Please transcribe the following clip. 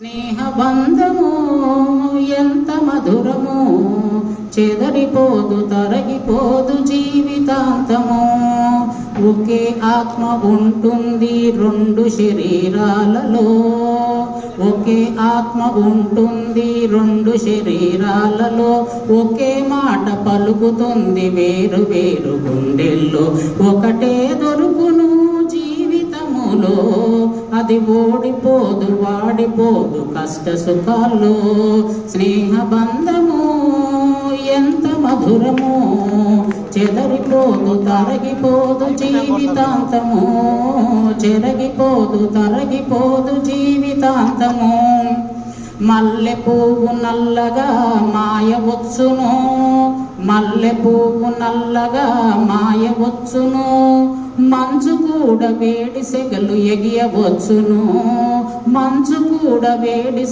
స్నేహబంధము ఎంత మధురము చెదరిపోదు తరగిపోదు జీవితాంతము. ఒకే ఆత్మ ఉంటుంది రెండు శరీరాలలో. ఒకే ఆత్మ ఉంటుంది రెండు శరీరాలలో. ఒకే మాట పలుకుతుంది వేరు వేరు గుండెల్లో. ఒకటే దొరుకును జీవితములో. అది ఓడిపోదు వాడిపోదు కష్ట సుఖాల్లో. స్నేహ బంధము ఎంత మధురము. చెదరిపోదు తరగిపోదు జీవితాంతము. చెరగిపోదు తరగిపోదు జీవితాంతము. మల్లె పువ్వు నల్లగా మాయ వచ్చును మల్లె పువ్వు నల్లగా మాయ వచ్చును మంచు కూడా వేడి సెగలు ఎగియవచ్చును. మంచు కూడా వేడి